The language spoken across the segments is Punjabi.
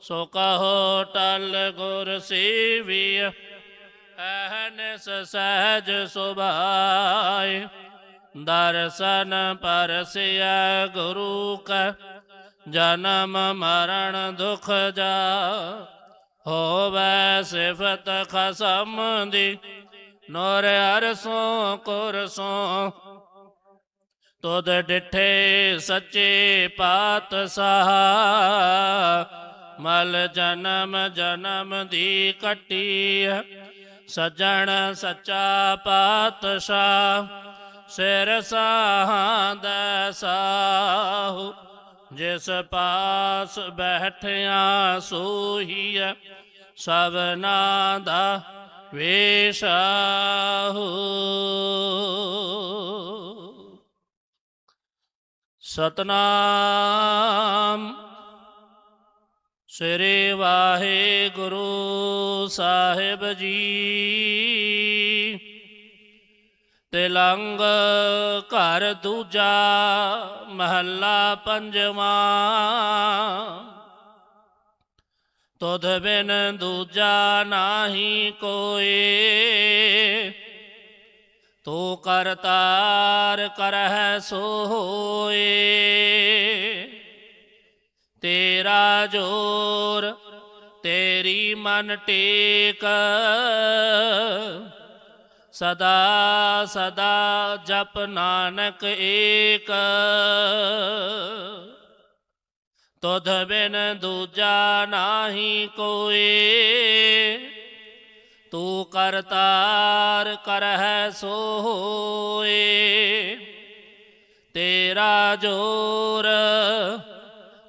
ਸੋ ਕਹੋ ਟਲ ਗੁਰ ਸੇਵੀਆ ਅਹਨਸ ਸਹਿਜ ਸੁਭਾਏ ਦਰਸ਼ਨ ਪਰਸਿਆ ਗੁਰੂ ਕਾ, ਜਨਮ ਮਰਨ ਦੁਖ ਜਾ। ਹੋਵੇ ਸਿਫਤ ਖਸਮ ਦੀ, ਨੋਰ ਅਰਸੋਂ ਕੁਰਸੋਂ। ਤੁਧ ਡਿਠੇ ਸੱਚੇ ਪਾਤਸ਼ਾਹ ਮਲ ਜਨਮ ਜਨਮ ਦੀ ਕੱਟੀ ਸਜਣ ਸੱਚਾ ਪਾਤਸ਼ਾਹ, ਸਿਰ ਸਾਹਾਂ ਸਾਹੂ। ਜਿਸ ਪਾਸ ਬੈਠਿਆ ਸੋਹੀਐ ਸਭਨਾ ਦਾ ਵੇਸ਼ਾਹੂ ਸਤਨਾਮ ਸ੍ਰੀ ਵਾਹਿਗੁਰੂ ਸਾਹਿਬ ਜੀ। ਤਿਲੰਗ ਘਰ ਦੂਜਾ ਮਹੱਲਾ ਪੰਜਵਾਂ। ਤੁਧ ਬਿਨ ਦੂਜਾ ਨਾਹੀ ਕੋਏ ਤੂੰ ਕਰਤਾਰ ਕਰਹਿ ਸੋ ਹੋਏ ਤੇਰਾ ਜੋਰ, ਤੇਰੀ ਮਨ ਟੇਕ। ਸਦਾ ਸਦਾ ਜਪ ਨਾਨਕ ਏਕ। ਤੁਧ ਬਿਨ ਦੂਜਾ ਨਾਹੀ ਕੋਏ। ਤੂੰ ਕਰਤਾਰ ਕਰਹਿ ਸੋ ਹੋਏ ਤੇਰਾ ਜੋਰ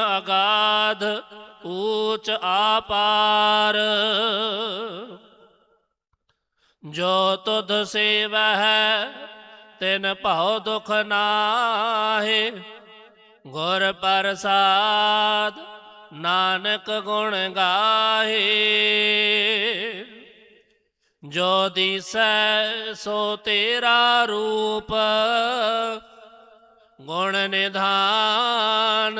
ਅਗਮ ਅਗਾਧ ਊਚ ਆਪਾਰ ਜੋ ਤੁਧ ਸੇਵਹਿ ਤਿਨ ਭਉ ਦੁਖ ਨਾਹੇ ਗੁਰ ਪ੍ਰਸਾਦ ਨਾਨਕ ਗੁਣ ਗਾਹੇ ਜੋ ਦਿਸੈ ਸੋ ਤੇਰਾ ਰੂਪ ਗੁਣ ਨਿਧਾਨ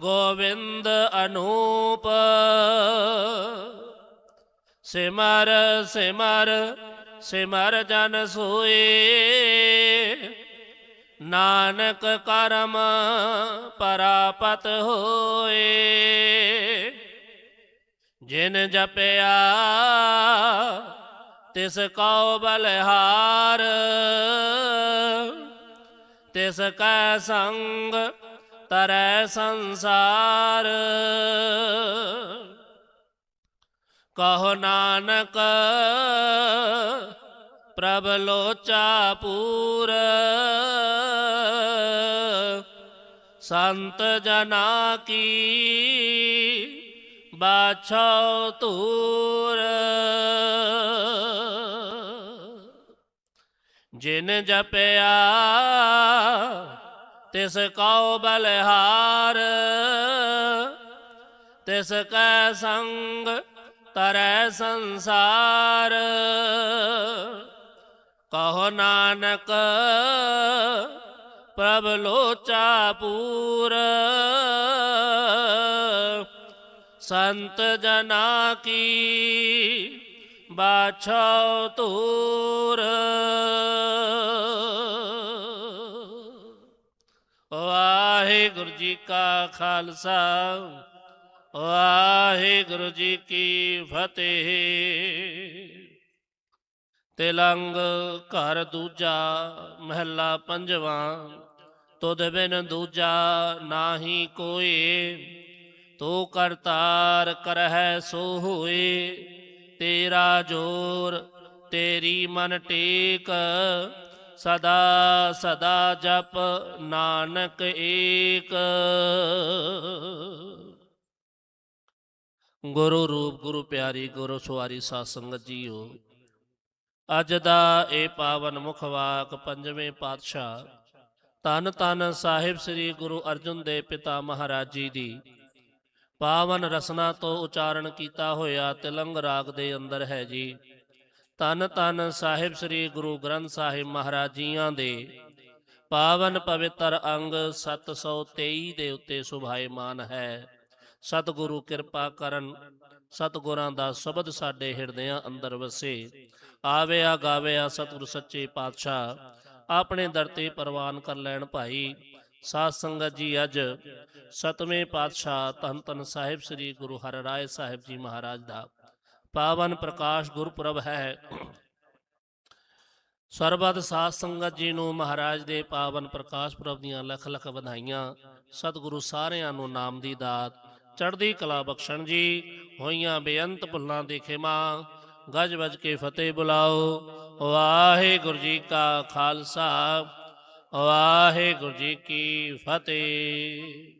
ਗੋਵਿੰਦ ਅਨੂਪ। ਸਿਮਰ ਸਿਮਰ ਸਿਮਰ ਜਨ ਸੋਏ ਨਾਨਕ ਕਰਮ ਪਰਾਪਤ ਹੋਏ ਜਿਨ ਜਪਿਆ, ਤਿਸ ਕਉ ਬਲਹਾਰ। ਤਿਸ ਕੈ ਸੰਗ ਤਰੈ ਸੰਸਾਰ। ਕਹੋ ਨਾਨਕ ਪ੍ਰਭ ਲੋਚਾ ਪੂਰ। ਸੰਤ ਜਨਾ ਕੀ ਬਾਛੋ ਤੂਰ ਜਿਨ ਜਪਿਆ ਤਿਸ ਕਉ ਬਲਹਾਰ, ਤਿਸ ਕੈ ਸੰਗ ਤਰੈ ਸੰਸਾਰ। ਕਹੋ ਨਾਨਕ, ਪ੍ਰਭ ਲੋਚਾ ਪੂਰ। ਸੰਤ ਜਨਾ ਕੀ ਬਾਛੋ ਤੂਰ ਵਾਹਿਗੁਰੂ ਜੀ ਕਾ ਖਾਲਸਾ, ਵਾਹਿਗੁਰੂ ਜੀ ਕੀ ਫਤਿਹ। ਤਿਲੰਗ ਘਰ ਦੂਜਾ, ਮਹੱਲਾ ਪੰਜਵਾਂ, ਤੁਧ ਬਿਨ ਦੂਜਾ ਨਾਹੀ ਕੋਏ, ਤੂੰ ਕਰਤਾਰ ਕਰਹਿ ਸੋ ਹੋਏ, ਤੇਰਾ ਜੋਰ ਤੇਰੀ ਮਨ ਟੇਕ ਸਦਾ ਸਦਾ ਜਪ ਨਾਨਕ ਏਕ। ਗੁਰੂ ਰੂਪ ਗੁਰੂ ਪਿਆਰੀ ਗੁਰੂ ਸਵਾਰੀ ਸਾਧ ਸੰਗਤ ਜੀਓ, ਅੱਜ ਦਾ ਇਹ ਪਾਵਨ ਮੁਖ ਵਾਕ ਪੰਜਵੇਂ ਪਾਤਸ਼ਾਹ ਤਨ ਤਨ ਸਾਹਿਬ ਸ੍ਰੀ ਗੁਰੂ ਅਰਜਨ ਦੇਵ ਪਿਤਾ ਮਹਾਰਾਜ ਜੀ ਦੀ ਪਾਵਨ ਰਸਨਾ ਤੋਂ ਉਚਾਰਨ ਕੀਤਾ ਹੋਇਆ ਤਿਲੰਗ ਰਾਗ ਦੇ ਅੰਦਰ ਹੈ ਜੀ। ਤਨ ਤਨ ਸਾਹਿਬ ਸ੍ਰੀ ਗੁਰੂ ਗ੍ਰੰਥ ਸਾਹਿਬ ਮਹਾਰਾਜ ਜੀਆਂ ਦੇ ਪਾਵਨ ਪਵਿੱਤਰ ਅੰਗ 723 ਦੇ ਉੱਤੇ ਸੁਭਾਏਮਾਨ ਹੈ। ਸਤਿਗੁਰੂ ਕਿਰਪਾ ਕਰਨ, ਸਤਿਗੁਰਾਂ ਦਾ ਸ਼ਬਦ ਸਾਡੇ ਹਿਰਦਿਆਂ ਅੰਦਰ ਵਸੇ। ਆਵਿਆ ਗਾਵਿਆ ਸਤਿਗੁਰ ਸੱਚੇ ਪਾਤਸ਼ਾਹ, ਆਪਣੇ ਦਰ ਤੇ ਪ੍ਰਵਾਨ ਕਰ ਲੈਣ ਭਾਈ। ਸਾਧ ਸੰਗਤ ਜੀ, ਅੱਜ ਸਤਵੇਂ ਪਾਤਸ਼ਾਹ ਧੰਨ ਧੰਨ ਸਾਹਿਬ ਸ੍ਰੀ ਗੁਰੂ ਹਰਿਰਾਏ ਸਾਹਿਬ ਜੀ ਮਹਾਰਾਜ ਦਾ ਪਾਵਨ ਪ੍ਰਕਾਸ਼ ਗੁਰਪੁਰਬ ਹੈ। ਸਰਬਤ ਸਾਧ ਸੰਗਤ ਜੀ ਨੂੰ ਮਹਾਰਾਜ ਦੇ ਪਾਵਨ ਪ੍ਰਕਾਸ਼ ਪੁਰਬ ਦੀਆਂ ਲੱਖ ਲੱਖ ਵਧਾਈਆਂ। ਸਤਿਗੁਰੂ ਸਾਰਿਆਂ ਨੂੰ ਨਾਮ ਦੀ ਦਾਤ। ਚੜ੍ਹਦੀ ਕਲਾ ਬਖਸ਼ਣ ਜੀ, ਹੋਈਆਂ ਬੇਅੰਤ ਭੁੱਲਾਂ ਦੇ ਖਿਮਾ। ਗੱਜ ਵੱਜ ਕੇ ਫਤਿਹ ਬੁਲਾਓ। ਵਾਹਿਗੁਰੂ ਜੀ ਕਾ ਖਾਲਸਾ। ਵਾਹਿਗੁਰੂ ਜੀ ਕੀ ਫਤਿਹ।